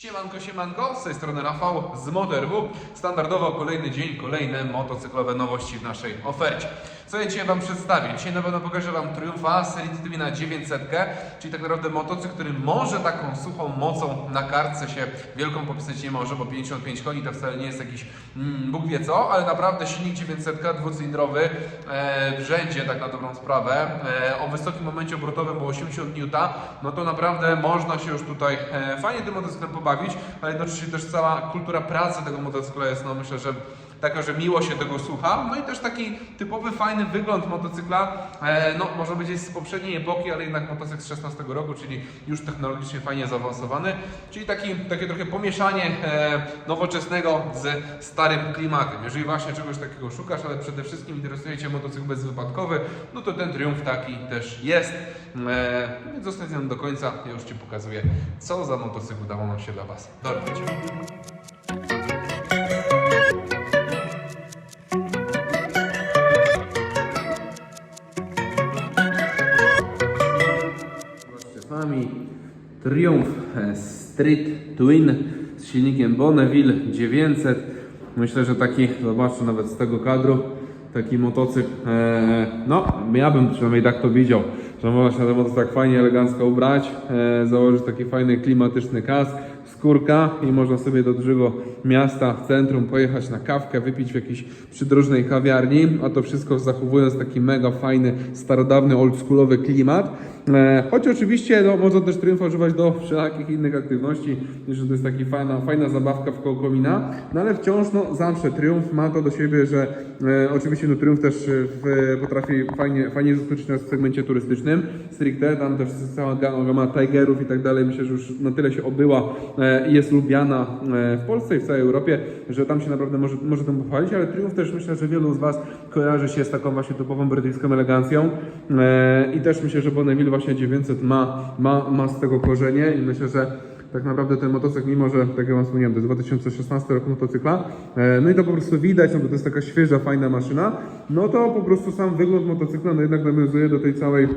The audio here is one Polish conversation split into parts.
Siemanko, siemanko, z tej strony Rafał z MotorW. Standardowo kolejny dzień, kolejne motocyklowe nowości w naszej ofercie. Co ja dzisiaj Wam przedstawię? Dzisiaj na pewno pokażę Wam Triumfa Elite Twina 900, czyli tak naprawdę motocykl, który może taką suchą mocą na kartce się wielką popisać nie może, bo 55 koni to wcale nie jest jakiś mm, Bóg wie co, ale naprawdę silnik 900 dwucylindrowy e, w rzędzie tak na dobrą sprawę, e, o wysokim momencie obrotowym, bo 80 N, no to naprawdę można się już tutaj e, fajnie tym motocyklem pobawić, ale jednocześnie też cała kultura pracy tego motocykla jest, no myślę, że taka, że miło się tego słucha. No i też taki typowy, fajny wygląd motocykla, e, no można powiedzieć z poprzedniej epoki, ale jednak motocykl z 16 roku, czyli już technologicznie fajnie zaawansowany, czyli taki, takie trochę pomieszanie e, nowoczesnego z starym klimatem. Jeżeli właśnie czegoś takiego szukasz, ale przede wszystkim interesuje Cię motocykl bezwypadkowy, no to ten Triumph taki też jest. E, więc zostań z do końca, ja już Ci pokazuję, co za motocykl udało nam się dla Was dorwać. Triumph e, Street Twin z silnikiem Bonneville 900. Myślę, że taki, zobaczcie nawet z tego kadru, taki motocykl, e, no ja bym przynajmniej tak to widział, że można się na ten tak fajnie, elegancko ubrać, e, założyć taki fajny, klimatyczny kask, skórka i można sobie do dużego miasta w centrum pojechać na kawkę, wypić w jakiejś przydrożnej kawiarni, a to wszystko zachowując taki mega fajny, starodawny, oldschoolowy klimat. E, choć oczywiście no, można też Triumfa używać do wszelakich innych aktywności, że to jest taka fajna, fajna zabawka w koło komina, no ale wciąż no, zawsze Triumf ma to do siebie, że e, oczywiście no, Triumf też e, w, potrafi fajnie, fajnie zaskoczyć nas w segmencie turystycznym, stricte, tam też cała gama, Tigerów i tak dalej, myślę, że już na tyle się obyła e, i jest lubiana e, w Polsce i w całej Europie, że tam się naprawdę może, może tym pochwalić, ale Triumph też myślę, że wielu z Was kojarzy się z taką właśnie typową brytyjską elegancją. E, i też myślę, że Bonneville właśnie 900 ma, ma, ma z tego korzenie i myślę, że tak naprawdę ten motocykl, mimo że, tak jak Wam wspomniałem, to jest 2016 rok motocykla, e, no i to po prostu widać, no bo to jest taka świeża, fajna maszyna, no to po prostu sam wygląd motocykla, no jednak nawiązuje do tej całej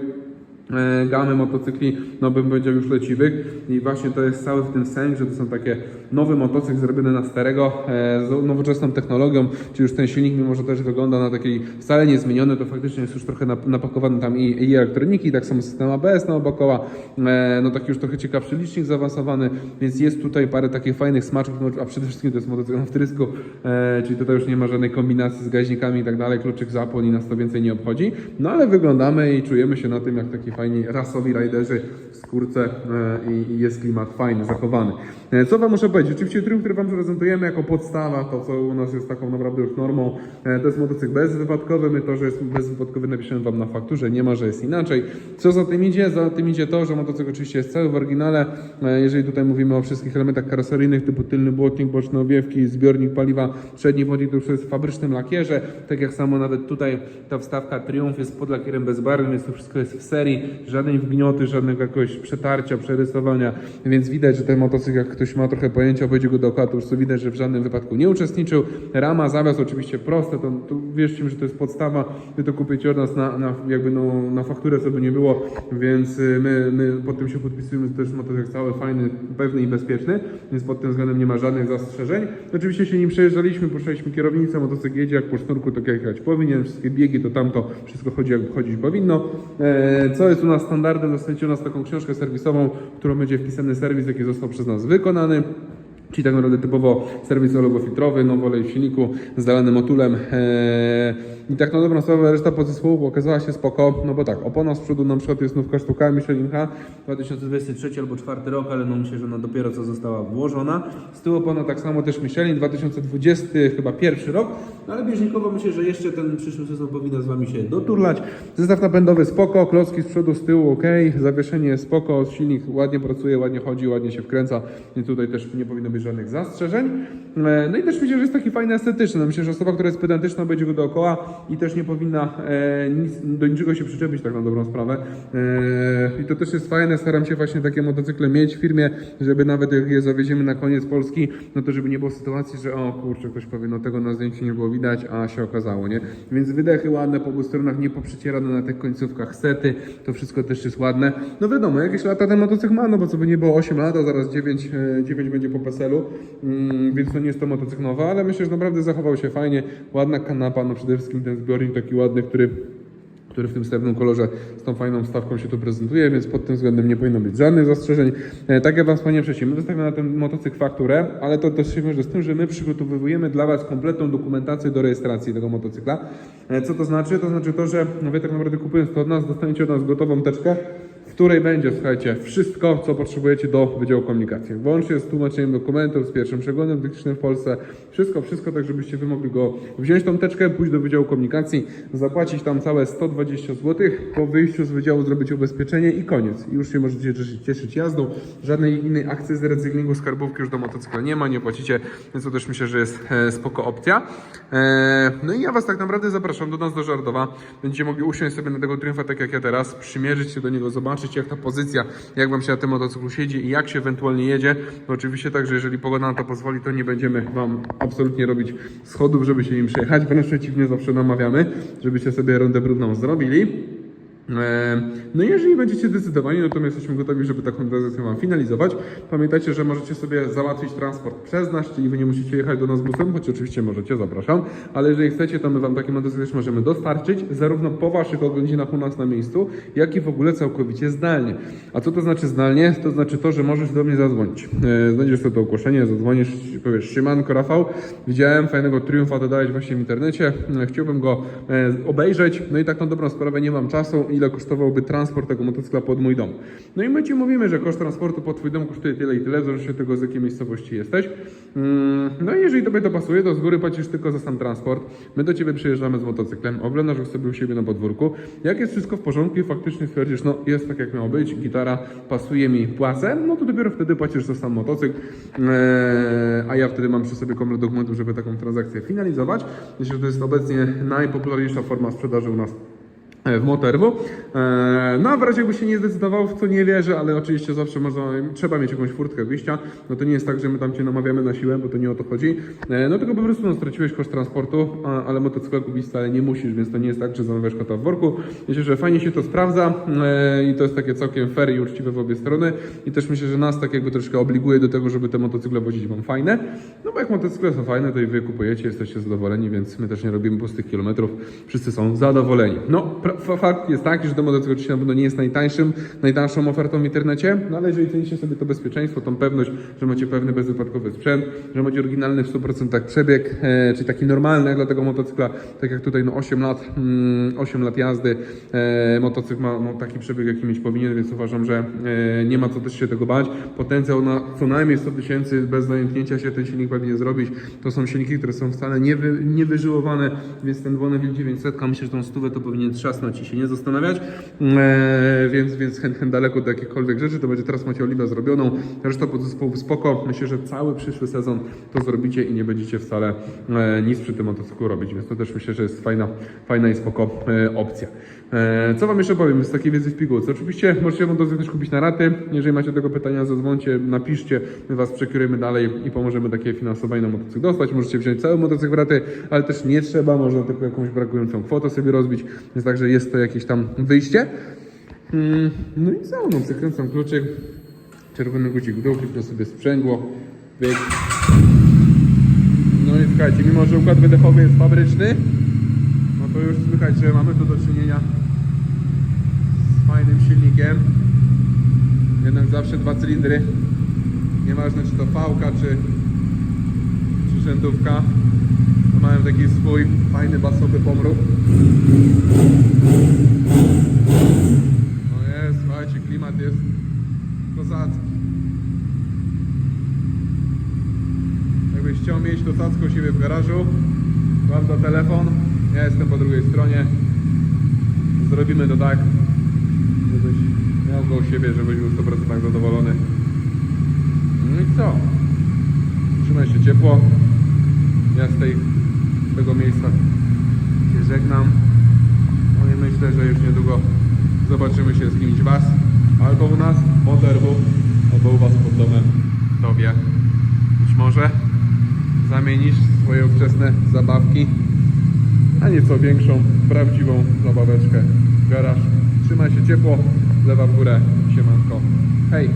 gamy motocykli, no bym powiedział już leciwych. I właśnie to jest cały w tym sens, że to są takie nowy motocykl zrobiony na starego, e, z nowoczesną technologią, czy już ten silnik, mimo że też wygląda na takiej wcale niezmieniony, to faktycznie jest już trochę nap- napakowany tam i, i elektroniki, tak samo system ABS na obokoła, e, no taki już trochę ciekawszy licznik zaawansowany, więc jest tutaj parę takich fajnych smaczków, no, a przede wszystkim to jest motocykl na wtrysku, e, czyli tutaj już nie ma żadnej kombinacji z gaźnikami i tak dalej, kluczyk zapłon i nas to więcej nie obchodzi, no ale wyglądamy i czujemy się na tym jak taki fajni rasowi rajderzy w skórce e, i, jest klimat fajny, zachowany. E, Co Wam muszę powiedzieć? Oczywiście Triumph, który Wam prezentujemy jako podstawa, to co u nas jest taką naprawdę już normą, e, to jest motocykl bezwypadkowy. My to, że jest bezwypadkowy napiszemy Wam na fakturze, nie ma, że jest inaczej. Co za tym idzie? Za tym idzie to, że motocykl oczywiście jest cały w oryginale. Jeżeli tutaj mówimy o wszystkich elementach karoseryjnych typu tylny błotnik, boczne owiewki, zbiornik paliwa, przedni błotnik to już jest w fabrycznym lakierze. Tak jak samo nawet tutaj ta wstawka Triumph jest pod lakierem bezbarwnym, więc to wszystko jest w serii. Żadnej wgnioty, żadnego jakiegoś przetarcia, przerysowania, więc widać, że ten motocykl, jak ktoś ma trochę pojęcia, obejdzie go dookoła, to już co widać, że w żadnym wypadku nie uczestniczył. Rama, zawias oczywiście proste, to, to wierzcie mi, że to jest podstawa. Wy to kupicie od nas na, na, jakby no, na fakturę, co by nie było, więc y, my, my pod tym się podpisujemy, że to jest motocykl cały fajny, pewny i bezpieczny, więc pod tym względem nie ma żadnych zastrzeżeń. Oczywiście się nim przejeżdżaliśmy, puszczaliśmy kierownicę, motocykl jedzie jak po sznurku, tak jak jechać powinien, wszystkie biegi to tamto, wszystko chodzi jak chodzić powinno. E, co jest u nas standardem, dostaniecie u nas taką książkę serwisową, którą będzie wpisany serwis, jaki został przez nas wykonany. Czyli tak naprawdę typowo serwis olejofiltrowy, nowy olej w silniku z zalanym motulem. Eee, I tak na dobrą sprawę reszta podzespołów okazała się spoko, no bo tak, opona z przodu na przykład jest nówka sztuka Michelinka, 2023 albo 4 rok, ale no myślę, że ona dopiero co została włożona. Z tyłu opona tak samo też Michelin, 2020 chyba pierwszy rok, no ale bieżnikowo myślę, że jeszcze ten przyszły sezon powinna z Wami się doturlać. Zestaw napędowy spoko, klocki z przodu, z tyłu ok, zawieszenie spoko, silnik ładnie pracuje, ładnie chodzi, ładnie się wkręca i tutaj też nie powinno być żadnych zastrzeżeń. E, No i też myślę, że jest taki fajny estetyczny. No myślę, że osoba, która jest pedantyczna, będzie go dookoła i też nie powinna e, nic, do niczego się przyczepić, tak na dobrą sprawę. E, I to też jest fajne. Staram się właśnie takie motocykle mieć w firmie, żeby nawet jak je zawieziemy na koniec Polski, no to żeby nie było sytuacji, że o kurczę, ktoś powie, no tego na zdjęciu nie było widać, a się okazało, nie? Więc wydechy ładne po obu stronach, nie poprzecierane na tych końcówkach sety, to wszystko też jest ładne. No wiadomo, jakieś lata ten motocykl ma, no bo co by nie było 8 lat, a zaraz 9, e, 9 będzie po PESEL-u, mm, więc to nie jest to motocykl nowy, ale myślę, że naprawdę zachował się fajnie, ładna kanapa, no przede wszystkim ten zbiornik taki ładny, który który w tym srebrnym kolorze z tą fajną wstawką się tu prezentuje, więc pod tym względem nie powinno być żadnych zastrzeżeń. E, tak jak Wam wspomniałem wcześniej, my wystawiamy na ten motocykl fakturę, ale to też się wiąże z tym, że my przygotowujemy dla Was kompletną dokumentację do rejestracji tego motocykla. E, co to znaczy? To znaczy to, że Wy tak naprawdę kupując to od nas, dostaniecie od nas gotową teczkę, w której będzie, słuchajcie, wszystko, co potrzebujecie do Wydziału Komunikacji. Włącznie z tłumaczeniem dokumentów, z pierwszym przeglądem technicznym w Polsce. Wszystko, wszystko, tak żebyście Wy mogli go wziąć tą teczkę, pójść do Wydziału Komunikacji, zapłacić tam całe 120 zł, po wyjściu z Wydziału zrobić ubezpieczenie i koniec. I już się możecie cieszyć, jazdą. Żadnej innej akcyzy, recyklingu, skarbówki już do motocykla nie ma, nie płacicie, więc to też myślę, że jest e, spoko opcja. E, no i ja Was tak naprawdę zapraszam do nas do Żardowa. Będziecie mogli usiąść sobie na tego Triumfa tak jak ja teraz, przymierzyć się do niego, zobaczyć jak ta pozycja, jak Wam się na tym motocyklu siedzi i jak się ewentualnie jedzie. No oczywiście tak, że jeżeli pogoda na to pozwoli, to nie będziemy Wam absolutnie robić schodów, żeby się im przejechać. Wręcz przeciwnie, zawsze namawiamy, żebyście sobie rundę brudną zrobili. E, No i jeżeli będziecie zdecydowani, no to my jesteśmy gotowi, żeby taką transakcję Wam finalizować. Pamiętajcie, że możecie sobie załatwić transport przez nas, czyli Wy nie musicie jechać do nas busem, choć oczywiście możecie, zapraszam, ale jeżeli chcecie, to my Wam taki motocykl też możemy dostarczyć, zarówno po Waszych odwiedzinach u nas na miejscu, jak i w ogóle całkowicie zdalnie. A co to znaczy zdalnie? To znaczy to, że możesz do mnie zadzwonić. E, Znajdziesz sobie to ogłoszenie, zadzwonisz, powiesz, siemanko Rafał, widziałem fajnego Triumfa, dodałeś właśnie w internecie, e, chciałbym go obejrzeć, no i tak na dobrą sprawę nie mam czasu, ile kosztowałby transport tego motocykla pod mój dom. No i my Ci mówimy, że koszt transportu pod Twój dom kosztuje tyle i tyle, w zależności od tego, z jakiej miejscowości jesteś. Mm, No i jeżeli Tobie to pasuje, to z góry płacisz tylko za sam transport. My do Ciebie przyjeżdżamy z motocyklem, oglądasz go sobie u siebie na podwórku. Jak jest wszystko w porządku i faktycznie stwierdzisz, no jest tak jak miało być, gitara pasuje mi, płacę, no to dopiero wtedy płacisz za sam motocykl, Eee, a ja wtedy mam przy sobie komplet dokumentów, żeby taką transakcję finalizować. Myślę, że to jest obecnie najpopularniejsza forma sprzedaży u nas w Motorwo. E, No a w razie jakby się nie zdecydował, w co nie wierzę, ale oczywiście zawsze można, trzeba mieć jakąś furtkę wyjścia. No to nie jest tak, że my tam Cię namawiamy na siłę, bo to nie o to chodzi. E, No tylko po prostu no, straciłeś koszt transportu, ale motocykl kupić wcale nie musisz, więc to nie jest tak, że zamawiasz kota w worku. Myślę, że fajnie się to sprawdza e, i to jest takie całkiem fair i uczciwe w obie strony. I też myślę, że nas tak jakby troszkę obliguje do tego, żeby te motocykle wozić Wam fajne. No bo jak motocykle są fajne, to i Wy kupujecie, jesteście zadowoleni, więc my też nie robimy pustych kilometrów. Wszyscy są zadowoleni. No, fakt jest taki, że motocykl oczywiście na pewno nie jest najtańszym, najtańszą ofertą w internecie, no ale jeżeli cenicie sobie to bezpieczeństwo, tą pewność, że macie pewny bezwypadkowy sprzęt, że macie oryginalny w 100% przebieg, e, czyli taki normalny dla tego motocykla, tak jak tutaj no 8 lat, mm, 8 lat jazdy, e, motocykl ma, ma taki przebieg jaki mieć powinien, więc uważam, że e, nie ma co też się tego bać. Potencjał na co najmniej 100 tysięcy bez zajętnięcia się ten silnik pewnie zrobić. To są silniki, które są wcale nie, wy, nie wyżyłowane, więc ten Bonneville 900, myślę, że tą stówę to powinien trzasnąć i się nie zastanawiać, e, więc, więc chęt, chęt daleko do jakichkolwiek rzeczy, to będzie teraz macie oliwę zrobioną, reszta podzespołów spoko, myślę, że cały przyszły sezon to zrobicie i nie będziecie wcale e, nic przy tym motocyklu robić, więc to też myślę, że jest fajna, fajna i spoko e, opcja. E, co Wam jeszcze powiem z takiej wiedzy w pigułce? Oczywiście możecie motocykl też kupić na raty, jeżeli macie tego pytania, zadzwońcie, napiszcie, my Was przekierujemy dalej i pomożemy takie finansowanie na motocykl dostać, możecie wziąć cały motocykl w raty, ale też nie trzeba, można tylko jakąś brakującą kwotę sobie rozbić, więc także jest to jakieś tam wyjście. Mm, No i co, no, przekręcam kluczyk, czerwony guzik w dół, kliknę sobie sprzęgło, bieg. No i słuchajcie, mimo że układ wydechowy jest fabryczny, no to już słychać, że mamy tu do czynienia z fajnym silnikiem. Jednak zawsze dwa cylindry. Nieważne czy to V-ka, czy, czy rzędówka. Mają taki swój fajny basowy pomruk. No jest, słuchajcie, klimat jest kozacki. Jakbyś chciał mieć to cacko siebie w garażu, włącza telefon, ja jestem po drugiej stronie. Zrobimy to tak, żebyś miał go u siebie, żebyś był 100% zadowolony. No i co? się ciepło. Ja z tej, tego miejsca się żegnam. No i myślę, że już niedługo zobaczymy się z kimś Was albo u nas pod erbu, albo u Was pod domem. Kto. Być może zamienisz swoje ówczesne zabawki na nieco większą, prawdziwą zabaweczkę. Garaż. Trzymaj się ciepło, lewa w górę, siemanko. Hej!